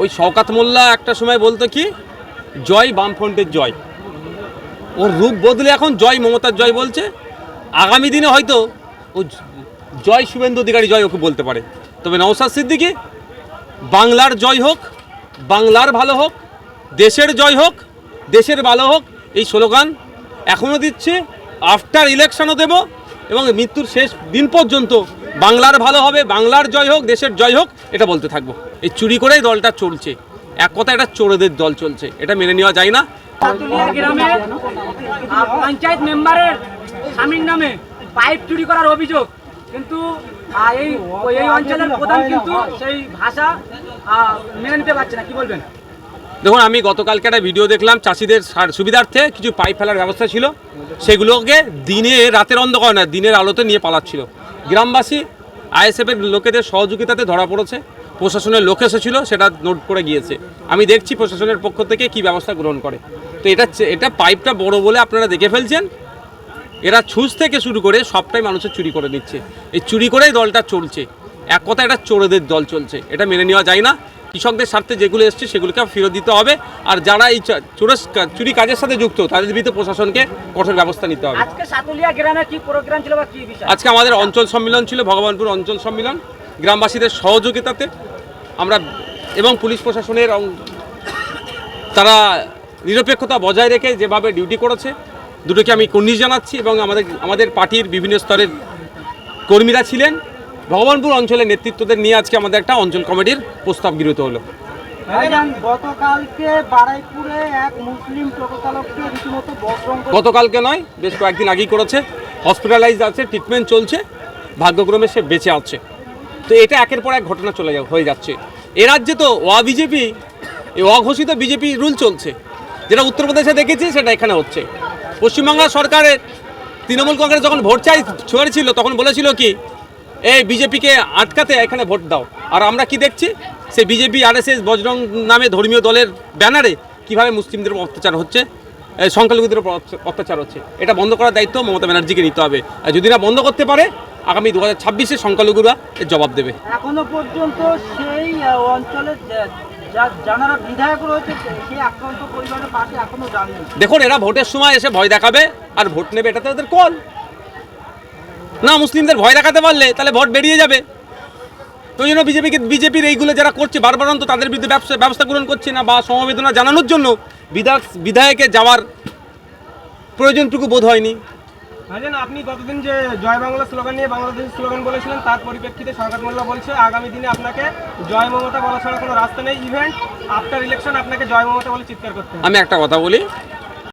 ওই শওকাত মোল্লা একটা সময় বলতো কি? জয় বামফ্রন্টের জয়। ওর রূপ বদলে এখন জয়, মমতার জয় বলছে। আগামী দিনে হয়তো ও জয় শুভেন্দু অধিকারী জয় ওকে বলতে পারে। তবে নওসাদ সিদ্দিকি, বাংলার জয় হোক, বাংলার ভালো হোক, দেশের জয় হোক, দেশের ভালো হোক, এই স্লোগান এখনও দিচ্ছে। আফটার ইলেকশনও দেব এবং মৃত্যুর শেষ দিন পর্যন্ত বাংলার ভালো হবে বাংলার জয় হোক দেশের জয় হোক এটা বলতে থাকব। এই চুরি করেই দলটা চলছে। এক কথা এটা চোরদের দল চলছে। এটা মেনে নেওয়া যায় না। গ্রামে পঞ্চায়েত মেম্বারের স্বামীর নামে পাইপ চুরি করার অভিযোগ। কিন্তু এই এই অঞ্চলের প্রধান কিন্তু সেই ভাষা মেনে নিতে পারছে না। কি বলবেন? দেখুন আমি গতকালকে একটা ভিডিও দেখলাম চাষিদের সুবিধার্থে কিছু পাইপ ফেলার ব্যবস্থা ছিল। সেগুলোকে দিনে রাতের অন্ধকার না দিনের আলোতে নিয়ে পালাচ্ছিল। গ্রামবাসী, আইএসএফের লোকেদের সহযোগিতাতে ধরা পড়েছে, প্রশাসনের লোক এসেছিল, সেটা নোট করে গিয়েছে। আমি দেখছি প্রশাসনের পক্ষ থেকে কি ব্যবস্থা গ্রহণ করে। তো এটা এটা পাইপটা বড় বলে আপনারা দেখে ফেলছেন। এরা ছুঁচ থেকে শুরু করে সবটাই মানুষের চুরি করে দিচ্ছে এই চুরি করেই দলটা চলছে। এক কথা এটা চোরেদের দল চলছে। এটা মেনে নেওয়া যায় না। কৃষকদের স্বার্থে যেগুলো এসছে সেগুলোকে ফেরত দিতে হবে। আর যারা এই চ- কা- চুরি কাজের সাথে যুক্ত তাদের বিরুদ্ধে প্রশাসনকে কঠোর ব্যবস্থা নিতে হবে। আজকে আমাদের অঞ্চল সম্মেলন ছিল ভগবানপুর অঞ্চল সম্মেলন। গ্রামবাসীদের সহযোগিতাতে আমরা এবং পুলিশ প্রশাসনের তারা নিরপেক্ষতা বজায় রেখে যেভাবে ডিউটি করেছে দুটোকে আমি কুর্নিশ জানাচ্ছি এবং আমাদের আমাদের পার্টির বিভিন্ন স্তরের কর্মীরা ছিলেন। ভগবানপুর অঞ্চলের নেতৃত্বদের নিয়ে আজকে আমাদের একটা অঞ্চল কমিটির প্রস্তাব গৃহীত হলো। গতকালকে নয় বেশ কয়েকদিন আগেই করেছে। হসপিটালাইজ আছে ট্রিটমেন্ট চলছে ভাগ্যক্রমে সে বেঁচে আছে। তো এটা একের পর এক ঘটনা চলে যা- হয়ে যাচ্ছে। এ রাজ্যে তো অ বিজেপি এই অঘোষিত বিজেপি রুল চলছে। যেটা উত্তরপ্রদেশে দেখেছি সেটা এখানে হচ্ছে। পশ্চিমবাংলা সরকারের তৃণমূল কংগ্রেস যখন ভোট চাই ছিল তখন বলেছিল কি এই বিজেপিকে আটকাতে এখানে ভোট দাও। আর আমরা কি দেখছি? সে বিজেপি আরএসএস বজরং নামে ধর্মীয় দলের ব্যানারে কীভাবে মুসলিমদের উপর অত্যাচার হচ্ছে? সংখ্যালঘুদের উপর অত্যাচার হচ্ছে। এটা বন্ধ করার দায়িত্ব মমতা ব্যানার্জিকে নিতে হবে। আর যদি না বন্ধ করতে পারে আগামী দু হাজার ছাব্বিশে সংখ্যালঘুরা এর জবাব দেবে। এখনও পর্যন্ত সেই অঞ্চলের দেখুন এরা ভোটের সময় এসে ভয় দেখাবে আর ভোট নেবে এটা তো ওদের কল। না মুসলিমদের ভয় দেখাতে পারলে তাহলে ভোট বেরিয়ে যাবে। তো ওই জন্য বিজেপিকে বিজেপির এইগুলো যারা করছে বারবার অন্ত তাদের বিরুদ্ধে ব্যবসা ব্যবস্থা গ্রহণ করছে না বা সমবেদনা জানানোর জন্য বিধায়ক বিধায়কে যাওয়ার প্রয়োজনটুকু বোধ হয়নি। ভাইজান আপনি গতদিন যে জয় বাংলা স্লোগান নিয়ে বাংলাদেশ স্লোগান বলেছিলেন তার পরিপ্রেক্ষিতে সরকার মোল্লা বলছে আগামী দিনে আপনাকে জয় মমতা বলা ছাড়া কোনো রাস্তা নেই। ইভেন্ট আফটার ইলেকশন আপনাকে জয় মমতা বলে চিৎকার করতে আমি একটা কথা বলি